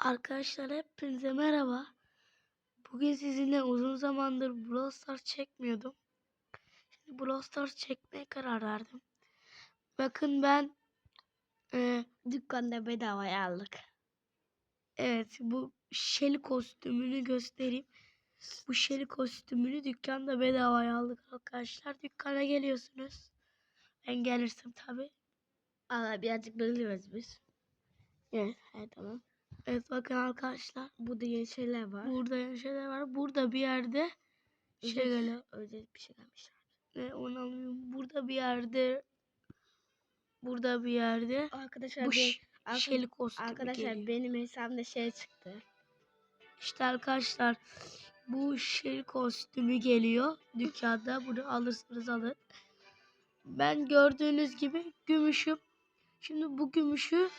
Arkadaşlar hepinize merhaba. Bugün sizinle uzun zamandır Brawl Stars çekmiyordum. Şimdi Brawl Stars çekmeye karar verdim. Bakın ben e, Dükkanda bedavaya aldık. evet bu Shelly kostümünü göstereyim. Bu Shelly kostümünü dükkanda bedavaya aldık arkadaşlar. Dükkana geliyorsunuz. Ben gelirsem tabi. Allah birazcık bekliyoruz biz. Evet, evet tamam. Evet bakın arkadaşlar. Burada yeni şeyler var. Burada yeni şeyler var. Burada bir yerde şey geliyor. Özel bir şey gelmişler. Ne onu anlamıyorum. Burada bir yerde burada bir yerde Arkadaşlar bu be- ş- arka- Shelly kostümü arkadaşlar geliyor. benim hesabımda şey çıktı. İşte arkadaşlar bu Shelly kostümü geliyor dükkanda. Bunu alırsınız alın. Ben gördüğünüz gibi gümüşüm. Şimdi bu gümüşü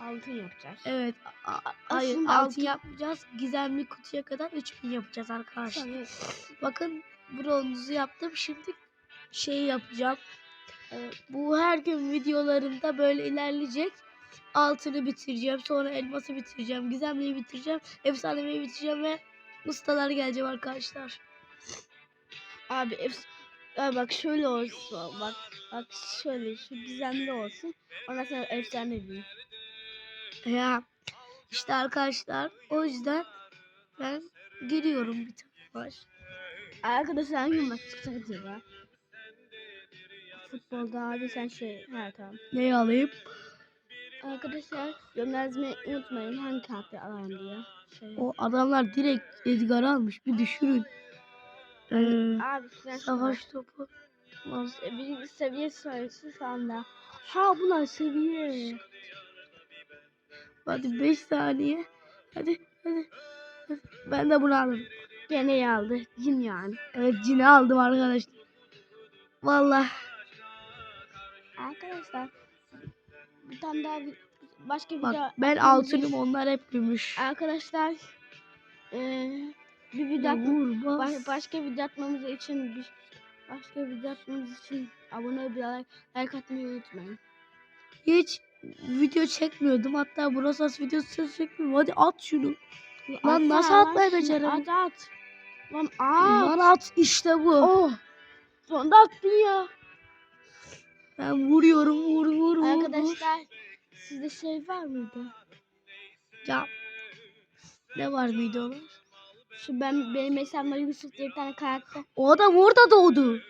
Altın yapacağız. evet a- hayır altın altın- yapmayacağız. Gizemli kutuya kadar 3000 yapacağız arkadaşlar. Sonra Bakın bronzu yaptım. Şimdi şey yapacağım. e, Bu her gün videolarımda böyle ilerleyecek. Altını bitireceğim. Sonra elması bitireceğim. Gizemliyi bitireceğim. Efsanevi bitireceğim ve ustalar gelecek arkadaşlar. abi efs- ya bak şöyle olsun. Bak bak şöyle şu gizemli olsun. Ondan sonra efsane bir. Ya işte arkadaşlar o yüzden ben giriyorum bir tane var. Arkadaşlar hangi maç çıkacak acaba? Futbolda abi sen şey ha tamam. Neyi alayım? Arkadaşlar yorum yazmayı unutmayın hangi karakteri alalım diye. Şey. O adamlar direkt Edgar almış. Bir düşürün. Ee, Abi sen savaş topu. Lan, bir seviye sayısı şu anda. Ha bunlar seviye. Hadi 5 saniye. Hadi, hadi hadi. Ben de bunu aldım. Gene aldı. Cin yani. Evet cini aldım arkadaşlar. Vallahi Arkadaşlar bir tane daha bir, başka bir bak daha ben altınım onlar hep gümüş. Arkadaşlar eee bir video baş- başka video atmamız için bir başka video atmamız için abone like, like atmayı unutmayın. Hiç video çekmiyordum. Hatta Brosas videosu çekmiyorum. Hadi at şunu. Lan Atsana nasıl lan atmayı beceremiyorum? At at. Lan at. Lan at işte bu. Oh. Sonunda attın ya. Ben vuruyorum vur vur vur. vur. Arkadaşlar sizde şey var mıydı? Ya. Ne var mıydı onun? Şu ben benim hesabımda Yusuf diye bir tane karakter. O adam orada doğdu.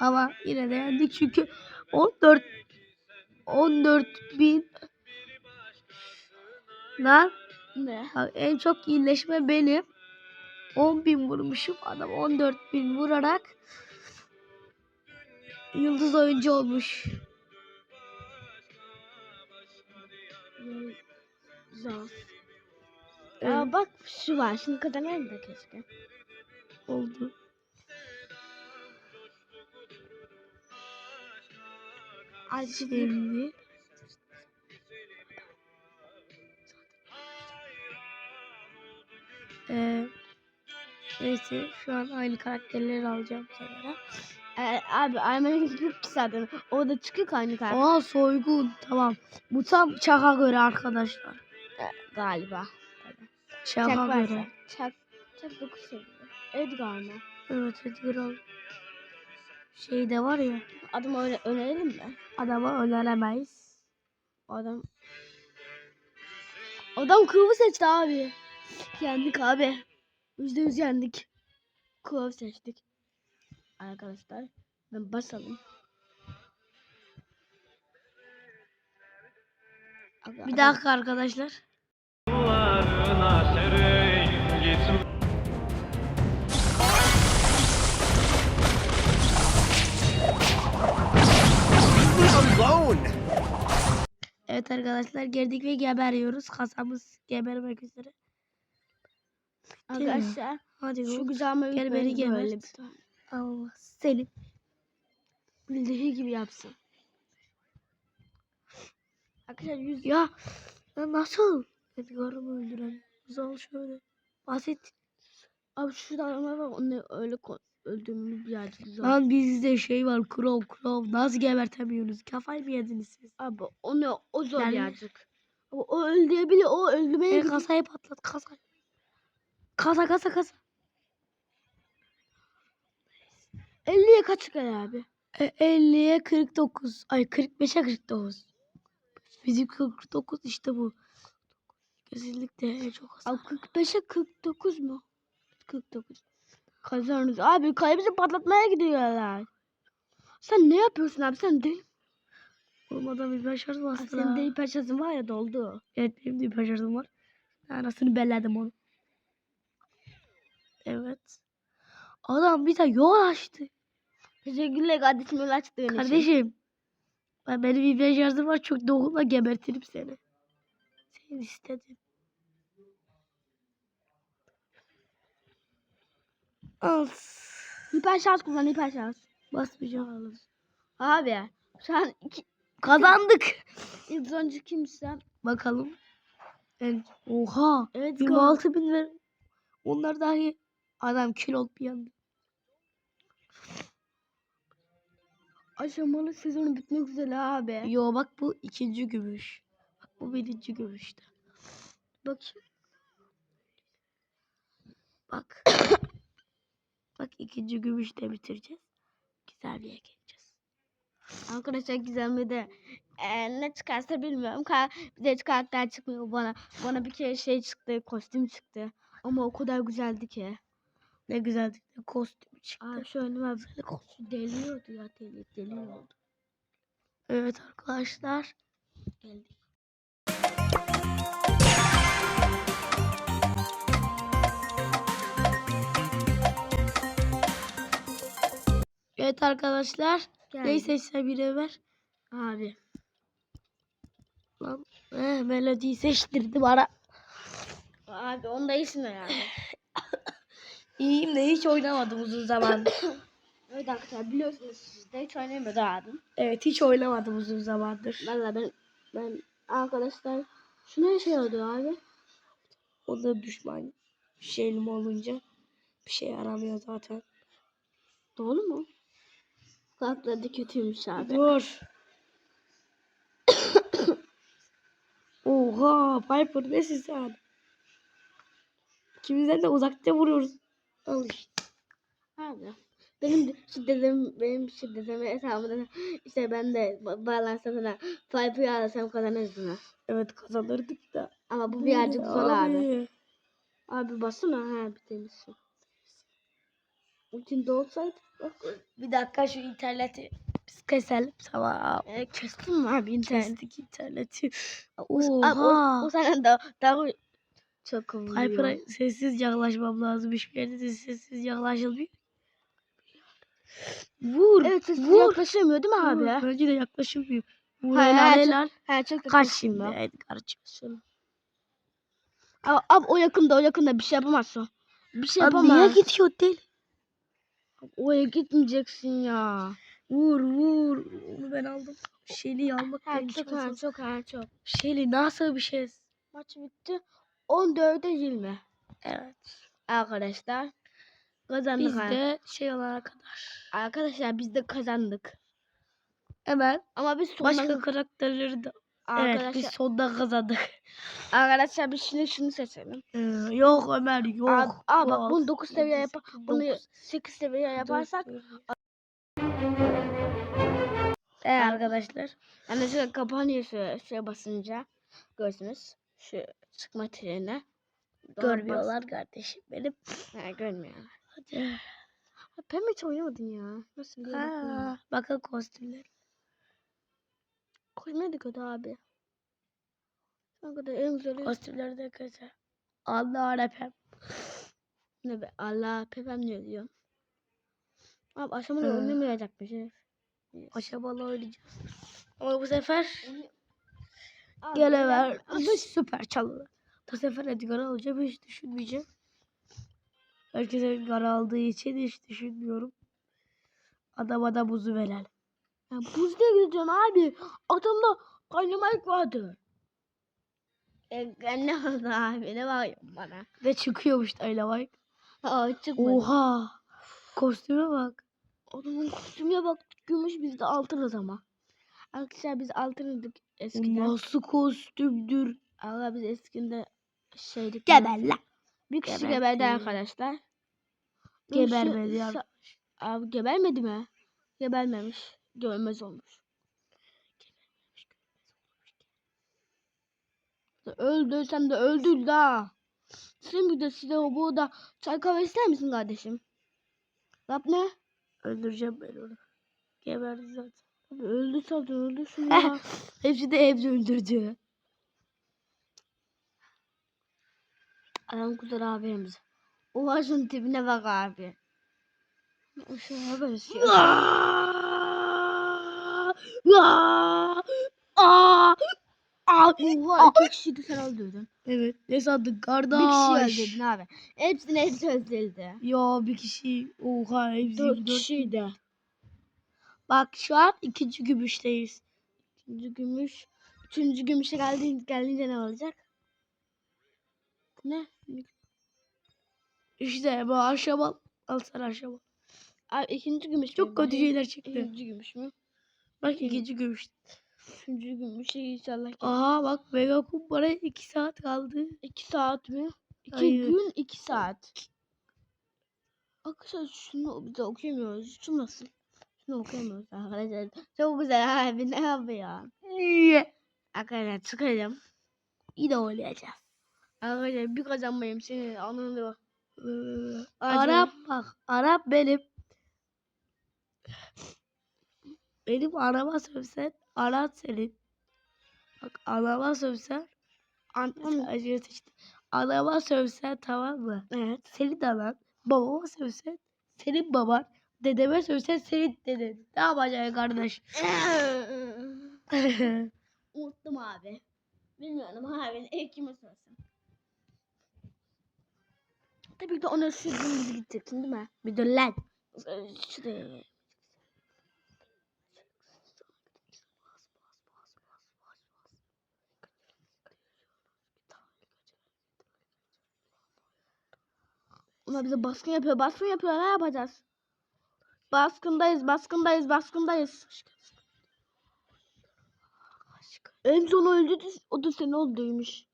Ama yine de yendik çünkü 14 14 bin Lan Ne? bak en çok iyileşme benim. 10 bin vurmuşum. Adam 14 bin vurarak yıldız oyuncu olmuş. Zor. Evet, Aa bak şu var. Şimdi kazanayım da keşke. oldu. Şimdi Şimdi Ee, neyse şu an aynı karakterleri alacağım sana. Ee, abi Aymen'e gitmek ki zaten. Orada çıkıyor ki aynı karakter. Aa soygun tamam. Bu tam çaka göre arkadaşlar. Galiba. Çaka Çak varsa. göre. Çak. Çak 9 seviye. Edgar mı? Evet Edgar al. Şey de var ya Adam öyle önerelim mi? adama öneremeyiz. Adam. Adam kıvı seçti abi. Yendik abi. Yüzde yüz yendik. Kıvı seçtik. Arkadaşlar. Ben basalım. Bir dakika arkadaşlar. Evet arkadaşlar girdik ve geberiyoruz. Kasamız gebermek üzere. Arkadaşlar Hadi şu güzel mavi Gel beni gebert. Allah seni. Bildiği gibi yapsın. Arkadaşlar yüz Ya, ya nasıl? Edgar'ımı öldüren. Zal şöyle. Basit. Abi şurada adamlar var onu öyle ko- öldürmemiz birazcık zor. Lan bizde şey var. Crow crow. Nasıl gebertemiyorsunuz? Kafayı mı yediniz siz? Abi onu o zor Yani- birazcık. O, o öldürebilir. O öldürmeye E, kasayı patlat kasayı. Kasa kasa kasa. 50'ye kaç çıkar abi? E, 50'ye 49. Ay 45'e 49. Bizim 49 işte bu. Kesinlikle çok. Abi 45'e 49 mu? 49. Kazanırız. Abi kalbimizi patlatmaya gidiyorlar. Sen ne yapıyorsun abi? Sen deli. Olmadan bir başarı Aa, bastı. Senin deli parçasın var ya doldu. Evet benim de bir başarım var. Anasını belledim onu. Evet. Adam bir de yol açtı. Teşekkürler kardeşim öyle açtığın için. Kardeşim. Ben benim bir başarım var çok dokunma gebertirim seni. Sen istedin. Al. Hiper şans kullan hiper şans. Basmayacağım. Abi şu an iki, Kazandık. ilk sonuncu kimsen? Bakalım. Yani, oha. Evet go. 26 bin lira. Onlar dahi adam kül olup yandı. Aşamalı sezonu bitmek üzere abi. Yo bak bu ikinci gümüş. Bak bu birinci gümüştü. Bakayım. Bak. Bak ikinci gümüşte bitireceğiz. Güzelliğe geçeceğiz. Arkadaşlar gizemli de eee, ne çıkarsa bilmiyorum. Ka bir de hiç karakter çıkmıyor bana. Bana bir kere şey çıktı, kostüm çıktı. Ama o kadar güzeldi ki. Ne güzel ne kostüm çıktı. Aa şu önüme Güzel kostüm. deliyordu ya deli, deliyordu. Evet arkadaşlar. Geldik. Evet arkadaşlar. Geldik. Neyi seçsem yine ver. Abi. Lan. Eh, melodiyi seçtirdi bana. Abi onda iyisin herhalde. İyiyim de hiç oynamadım uzun zaman. evet arkadaşlar biliyorsunuz siz de hiç oynamıyordu abim. evet hiç oynamadım uzun zamandır. Valla ben ben arkadaşlar şu ne şey oldu abi? O da düşman şeylim olunca bir şey aramıyor zaten. Doğru mu? Kulakları da kötüymüş abi. Dur. Oha Piper nesin sen? İkimizden de uzakta vuruyoruz. Al işte. Abi. Benim de şu dedem, benim şu dedemin hesabında işte ben de ba- bağlansam sana Piper'ı alasam kazanırdım ha. Evet kazanırdık da. Ama bu birazcık zor abi. Abi. Abi basına ha bitirmişsin. Ultin olsaydı bak. Bir dakika şu interneti biz keselim. Tamam. E, kestin mi abi internet? Kestik interneti. O, abi, o, Oha. o sana da daha çok vuruyor. Piper'a sessiz yaklaşmam lazım. Hiçbir yerde de sessiz yaklaşılmıyor. Vur. Evet siz vur. yaklaşamıyor değil mi Vur. abi? Bence de yaklaşılmıyor. Vur Hayır, helal helal. Ha çok Kaç şimdi. Edgar açıyorsun. Abi, abi o yakında o yakında bir şey yapamazsın. Bir şey Abi yapamaz. niye gidiyor deli? Oraya gitmeyeceksin ya. Vur vur. Onu ben aldım. Şeli almak benim çok şansım. çok ha, çok. Şeli nasıl bir şey? Maç bitti. 14'e 20. Evet. Arkadaşlar. Kazandık Biz ha. de şey olana kadar. Arkadaşlar biz de kazandık. Hemen Ama biz sonuna... başka karakterleri de. Evet arkadaşlar, biz sonda kazandık. arkadaşlar biz şimdi şunu seçelim. Ee, yok Ömer yok. Abi, abi bak Yok. bunu 9 seviye yap Sekiz, bunu dokuz, 8 seviye yaparsak Evet arkadaşlar. yani şöyle kapanıyor şöyle, şöyle basınca görsünüz. Şu çıkma trenine. Doğru bas- Görmüyorlar kardeşim benim. Ha, görmüyor. Hadi. Ha, Pembe hiç oynamadın ya. Nasıl bir bakın kostümler. Koymadı kötü abi. Ne kadar en güzeli. Kostümler de kötü. Allah arapem. Ne be Allah pepem ne diyor. Abi aşamada Ee. oynamayacakmış. herif. Aşamalı oynayacağız. Ama bu sefer Abi, gele ben- ver. Süper çalıyor. Bu sefer Edgar alacağım hiç düşünmeyeceğim. Herkes Edgar aldığı için hiç düşünmüyorum. Adama da buzu verelim. Ya buz diye gideceksin abi. Adamda kaynamak vardı. E, ne oldu abi ne bakıyorsun bana? Ve çıkıyormuş bak. Aa çıkmadı. Oha. Kostüme bak. Adamın kostümüne bak gümüş biz de altınız ama. Arkadaşlar biz altınızdık. Eskiden. nasıl kostümdür? Allah biz eskinde şeydik. Geber lan. Bir kişi Geberdi. geberdi arkadaşlar. Şu- Gebermedi sa- Abi gebermedi mi? Gebermemiş. Görmez olmuş. Öldü sen de öldün da. Sen bir de size o burada çay kahve ister misin kardeşim? Lap ne? Öldüreceğim ben onu. Geberdi zaten. Abi öldü zaten öldü şunu. Hepsi de hepsi öldürdü. Adam güzel abimiz. Oha şunun tipine bak abi. Şu haber istiyor. Oha iki kişiydi sen öldürdün. Evet. Ne sandın Bir kardeş? kişi öldürdün abi. Hepsini hepsi öldürdü. Ya bir kişi. Oha hepsi Dört kişiydi. Bak şu an ikinci gümüşteyiz. Üçüncü gümüş. Üçüncü gümüşe geldiğinde, geldiğinde ne olacak? Ne? İşte bu aşama. Al sana aşama. Abi ikinci gümüş mü? Çok kötü Bakayım. şeyler çıktı. İkinci gümüş mü? Bak ikinci gümüş. Üçüncü gümüş inşallah. Aha bak mega kumbara 2 saat kaldı. İki saat mi? İki Hayır. gün iki saat. Arkadaşlar şunu biz de okuyamıyoruz. Şu nasıl? Şunu okuyamıyoruz arkadaşlar. Çok güzel abi ne yapıyor? Arkadaşlar çıkalım. Yine oynayacağız. Arkadaşlar bir kazanmayayım senin anını bak. Ee, Acaba- Arap bak. Arap benim. Benim anama sövsen anan senin. Bak anama sövsen Anladın Acı işte. Anama sövsen tamam mı? Evet. Senin anan. Babama sövsen senin baban. Dedeme sövsen senin deden. Ne yapacaksın kardeş? Unuttum abi. Bilmiyorum abi. İlk kime sorsam. Tabii ki de ona sürdüğün gibi gideceksin değil mi? bir dur lan. Şuraya. Onlar bize baskın yapıyor. Baskın yapıyor. Ne yapacağız? Baskındayız. Baskındayız. Baskındayız. En son öldü. O da sen öldüymüş.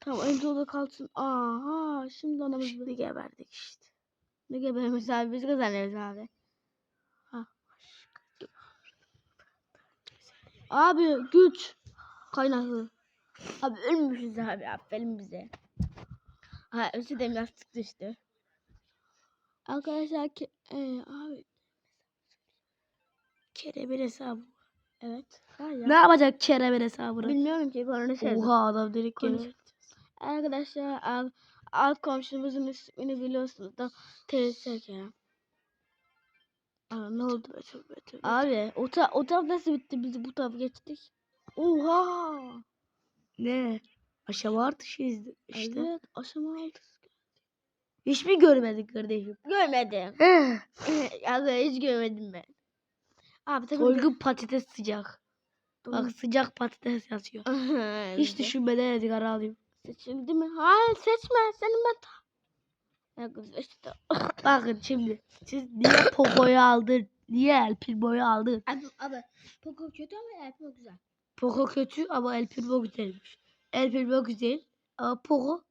Tamam en son da kalsın. Aha şimdi anamız Şimdi geberdik işte. ne gebermiş abi biz kazanıyoruz abi. Ha. Abi güç kaynaklı. Abi ölmüşüz abi aferin bize. Ha özür dilerim lastik düştü. Arkadaşlar ki ee, abi Kerem'in hesabı. evet var ya. Ne yapacak Kerem'in hesabını? Bilmiyorum ki bana ne. Oha adam dedik Konuş. geber. Arkadaşlar alt, alt komşumuzun ismini biliyorsunuz da teyze Kerem. Aa, ne oldu? Tövbe tövbe tövbe. Abi o, ta o taraf nasıl bitti biz bu tarafa geçtik. Oha. Ne? Aşama artışıyız işte. Evet aşama altı. Hiç mi görmedik kardeşim? Görmedim. Ya hiç görmedim ben. Abi tabii. Soygun patates sıcak. Doğru. Bak sıcak patates yazıyor. Hiç düşünmeden yedik ara alayım. Seçildi mi? Hayır seçme. Senin ben ta. Ya kız işte. Bakın şimdi. Siz niye Poco'yu aldın? Niye El Primo'yu aldın? Abi, abi Poco kötü ama Erpimo güzel. Poco kötü ama El Primo güzelmiş. El Primo güzel ama Poco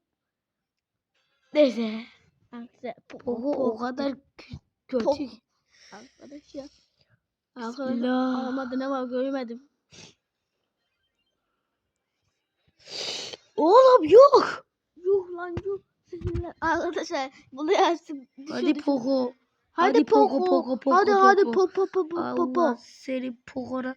neyse. Arkadaşlar Poco o kadar kö- kötü. Arkadaş ya. Arkadaş Bismillah. almadı ne var görmedim. Oğlum yok. Yuh lan. Sizinle- Arkadaşlar bunu yazsın. Hadi Poco. Hadi, hadi. Poco, Poco, Poco, hadi hadi Poco. Poco Poco Poco. Allah senin Poco'na.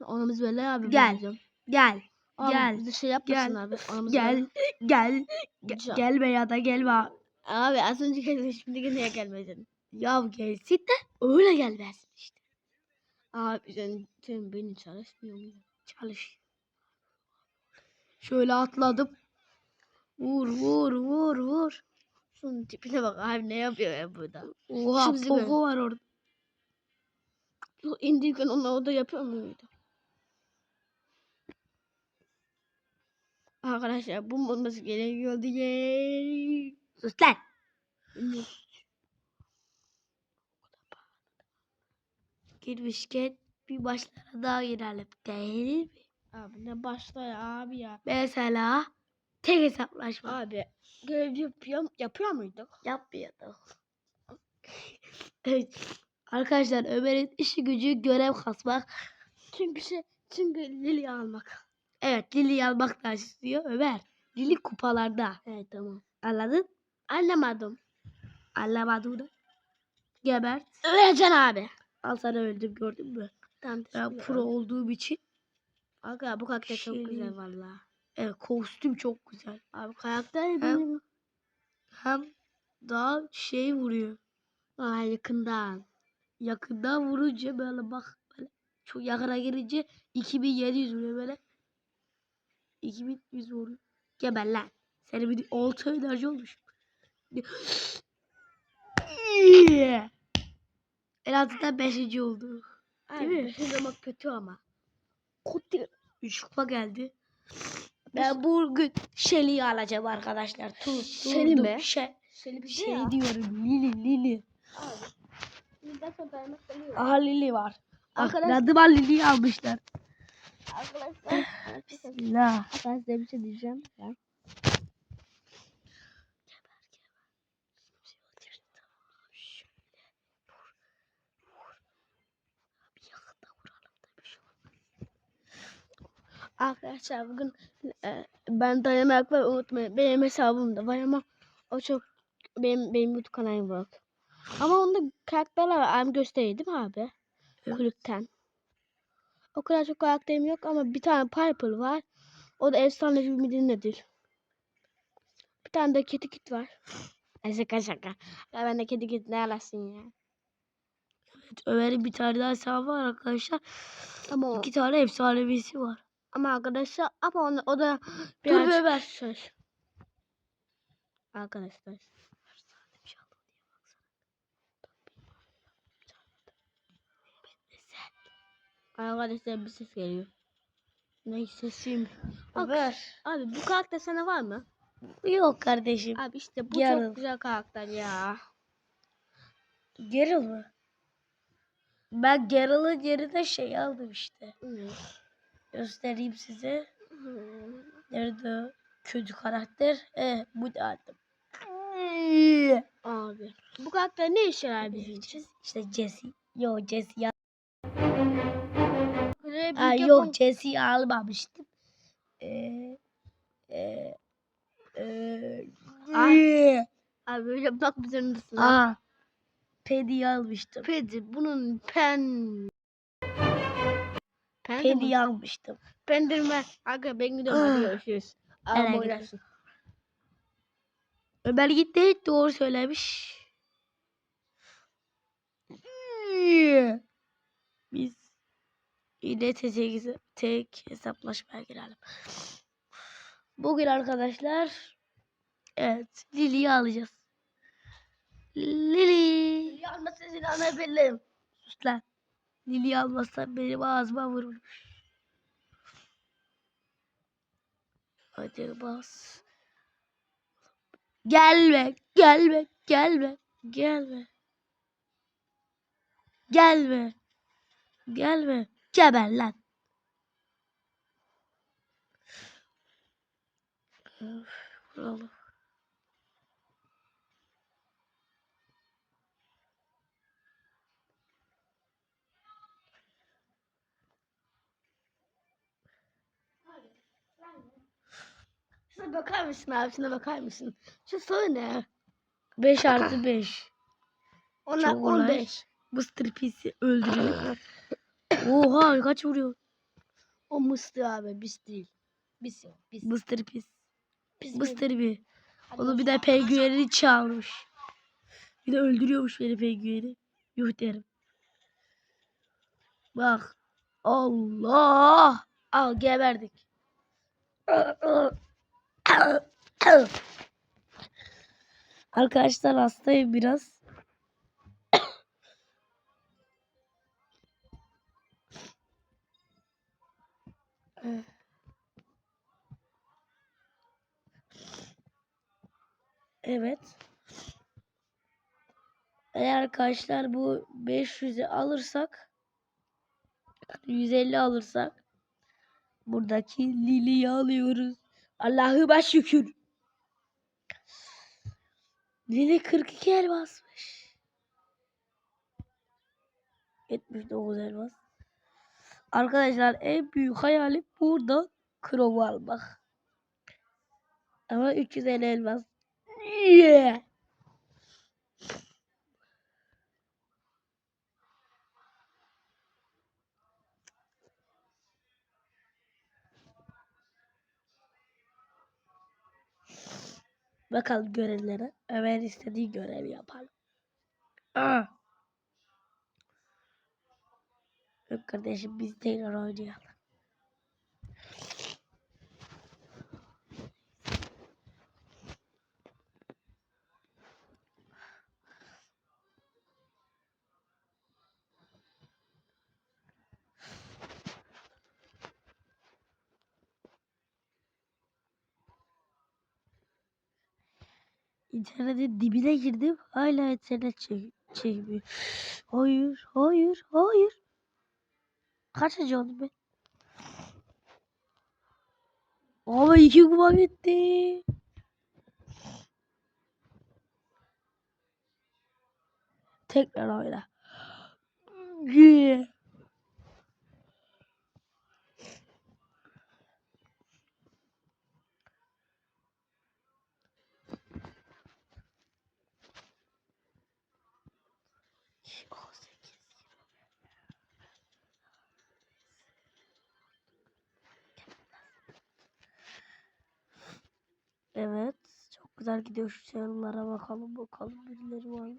Anamız böyle abi. Gel. Gel. Abi gel, bize şey yapmasın gel, abi. Anamız Gel. Gel. Ge- Can. gelme ya da gelme. Abi az önce geldin şimdi yine gelmedin. Ya gelsin de öyle gelmez işte. Abi sen, sen beni çalışmıyor mu? Çalış. Şöyle atladım. Vur vur vur vur. Şunun tipine bak abi ne yapıyor ya burada. Oha Şu bizi Poco var orada. Bu indirirken onlar orada yapıyor muydu? Arkadaşlar bu olması gerekiyordu. Yeee. Sus lan. Girmişken bir başlara daha girelim. Değil mi? Abi ne başla ya abi ya. Mesela tek hesaplaşma. Abi görev yapıyor, yapıyor muyduk? Yapmıyorduk. evet. Arkadaşlar Ömer'in işi gücü görev kasmak. Çünkü şey çünkü Lili almak. Evet Lili almak da istiyor Ömer. Lili kupalarda. Evet tamam. Anladın? Anlamadım. Anlamadığını. Gebert. Öleceksin abi. Al sana öldüm gördün mü? Tamam Ben pro olduğum için Aga bu karakter çok Şey- güzel valla. evet, kostüm çok güzel. Abi karakter benim. Hem daha şey vuruyor. Aa yakından. Yakından vurunca böyle bak böyle çok yakına girince 2700 vuruyor böyle. 2100 vuruyor. Geber lan. Senin bir 6 enerji olmuş. en azından 5. oldu. Abi mi? beşinci olmak kötü ama. Kötü. 3 kupa geldi. Ben bugün Shelly'i alacağım arkadaşlar. Tuz, Shelly mi? Şey, Şöyle bir şey şey ya. diyorum. Lili, Lili. Abi. Sonra. Aha Lili var. Arkadaş- Arkadaşlar Lili'yi almışlar. Arkadaşlar. Bismillah. Ben size bir şey diyeceğim. Ben. Arkadaşlar bugün e, ben dayanmakla unutmayın. Benim hesabım da var ama o çok benim benim YouTube kanalım var. Ama onda karakterler var. Abi gösteriyor değil mi abi? Evet. Kulüpten. O kadar çok karakterim yok ama bir tane Piper var. O da efsanevi bir midir nedir? Bir tane de kedi kit var. Şaka şaka. Ya ben de kedi kit ne alasın ya. Ömer'in bir tane daha hesabı var arkadaşlar. Ama o, İki tane efsanevisi var. ama arkadaşlar ama onu, o da Dur biraz be Ömer. Arkadaşlar. Arkadaşlar bir ses geliyor. Ne sesiyim? Bak, Ömer. abi bu karakter sana var mı? Yok kardeşim. Abi işte bu Yarın. çok güzel karakter ya. Geril mi? Ben Geril'in yerine şey aldım işte. Göstereyim size. Nerede o? kötü karakter? Eh bu da aldım. Abi bu karakter ne işe yarar bizim için? İşte Jesse. Yok Jesse ya. Böyle Aa, büyük yok Jesse'yi almamıştım. Ee, ee, ee, Ay. Abi böyle bak bize önündesin. Aa, Paddy'yi almıştım. Pedi bunun pen. Pen? Paddy'yi almıştım. Pendirme. Aga ben gidiyorum hadi görüşürüz. Nereye Ama. Ömer gitti doğru söylemiş. Biz yine tek, tek hesaplaşmaya girelim. Bugün arkadaşlar evet Lili'yi alacağız. Lili. Yanma sesini anlayabilirim. Sus lan. Lili'yi almazsan benim ağzıma vurulmuş. Hadi bas. Gelme, gelme, gelme, gelme. Gelme. Gelme. Geber lan. Öf, vuralım. Şuna bakar mısın abi? Şuna bakar mısın? Şu soru ne? 5 artı 5. Ona Çok kolay. 15. Mr. P'si öldürelim. Oha kaç vuruyor? O mıstı abi biz değil. Biz. Biz. Mr. P's. biz. P. Hadi Onu bir de penguenini çalmış. Bir de öldürüyormuş beni pengueni. Yuh derim. Bak. Allah. Al geberdik. Arkadaşlar hastayım biraz. Evet. Eğer arkadaşlar bu 500'ü alırsak 150 alırsak buradaki Lili'yi alıyoruz. Allah'ıma şükür. Lili 42 elmasmış. 79 elmas. Arkadaşlar en büyük hayalim burada Crow almak. Ama 350 elmas. Yeah. Bakalım görevlere. Ömer istediği görevi yapalım. Aa. Yok kardeşim biz tekrar oynayalım. İnternetin dibine girdim. Hala internet çek çekmiyor. Hayır, hayır, hayır. Kaçıncı oldum ben? Ama iki kuma gitti. Tekrar oyna. Yeah. On sekiz. Evet. Çok güzel gidiyor şu channel'lara bakalım bakalım birileri var mı?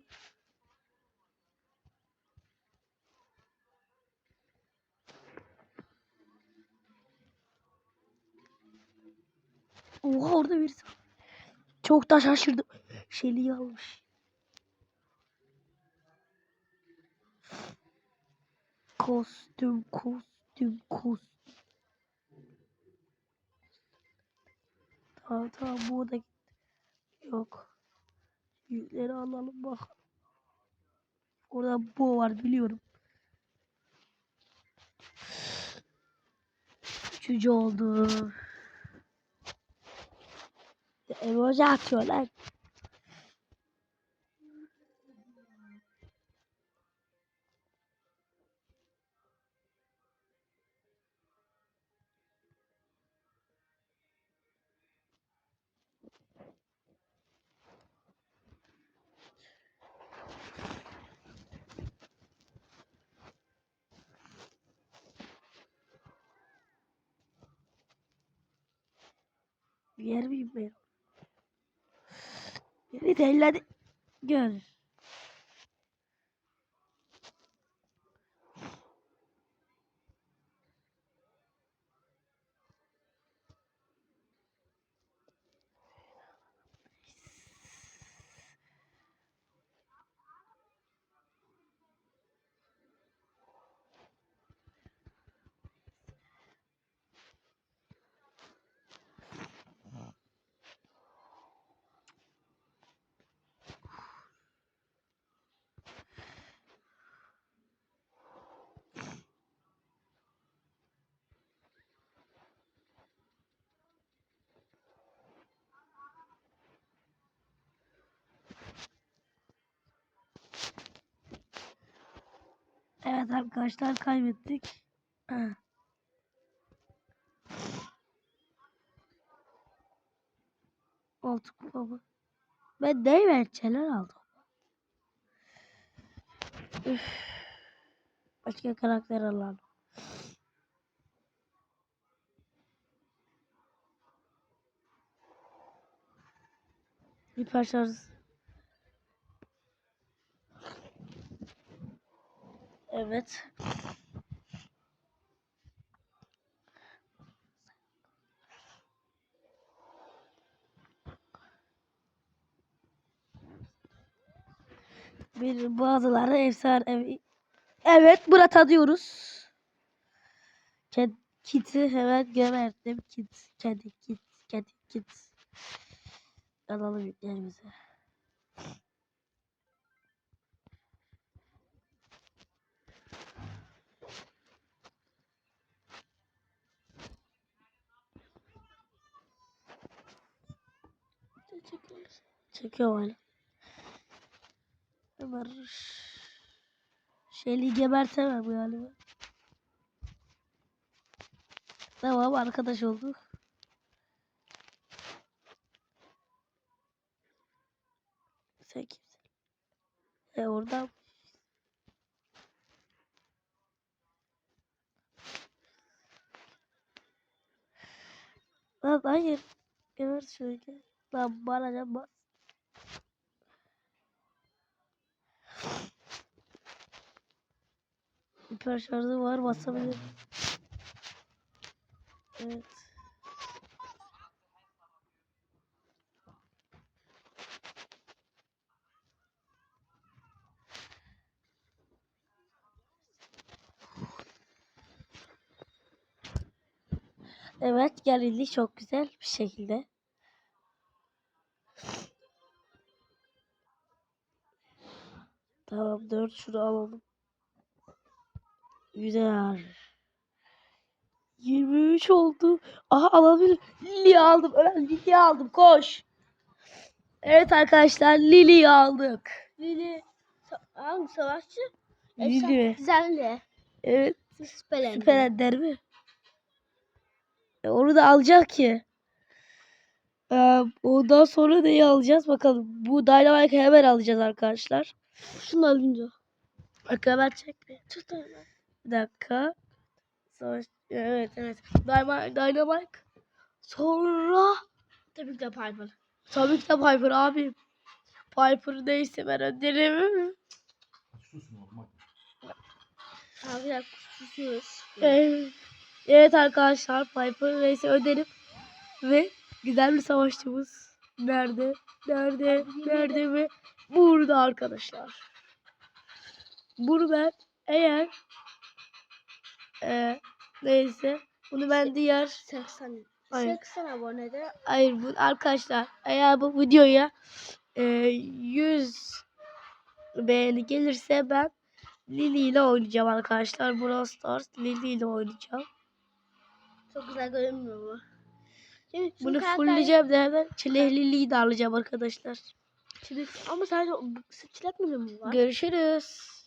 Oha orada birisi. Çok da şaşırdım. Şeli'yi almış. Kostüm, kostüm, kostüm. Tamam tamam bu da gitti. Yok. Yükleri alalım bakalım. Orada bu var biliyorum. Üçüncü oldu. Emoji atıyorlar. Yer Beni delledi. Evet arkadaşlar kaybettik. Altı mı? Ben ne verçeler aldım. Üf. Başka karakter alalım. Hiper şarj. Evet. Bir bazıları efsane. Evet Murat alıyoruz. Ked, kiti hemen geberttim. Kit, kedi, kit, kedi, kit. Alalım yüklerimizi. Hala çekiyoruz. Çekiyor hala. Ömer. Şeyli gebertemem galiba. Tamam arkadaş olduk. Sen kimsin? E orada Lan hayır. Geber şöyle. Lan bana ne. Hiper şarjı var basabilirim. Evet. Evet gelindi çok güzel bir şekilde. Tamam dört şunu alalım. Güzel. 23 oldu. Aha alabilir. Lili aldım. Ölen Lili aldım. Koş. Evet arkadaşlar Lili'yi aldık. Lili. Hangi savaşçı? Lili. Zenli. Evet. Süper Süper Ender mi? E, onu da alacak ki. Ee, ondan sonra neyi alacağız bakalım. Bu Dynamite'ı hemen alacağız arkadaşlar. Şunu alınca. Arkadaşlar çek bir. Tut hemen. Bir dakika. Savaş. Evet evet. Dynamite. Dynamite. Sonra Tabii ki de Piper. tabii ki de Piper abi. Piper neyse ben önderim. Arkadaşlar susuyoruz. Evet. evet arkadaşlar Piper neyse öderim. Ve güzel bir savaşçımız. Nerede? Nerede? Nerede mi? Burada arkadaşlar. Bunu ben eğer e, neyse bunu ben diğer 80. Hayır. 80 abonede Hayır bu arkadaşlar eğer bu videoya e, 100 beğeni gelirse ben Lily ile oynayacağım arkadaşlar. Brawl Stars Lily ile oynayacağım. çok güzel görünmüyor bu. Şimdi Bunu karakter- fullleyeceğim de hemen Çilek Lily'yi de alacağım arkadaşlar. Çilek. Ama sadece çilek mi var? Görüşürüz.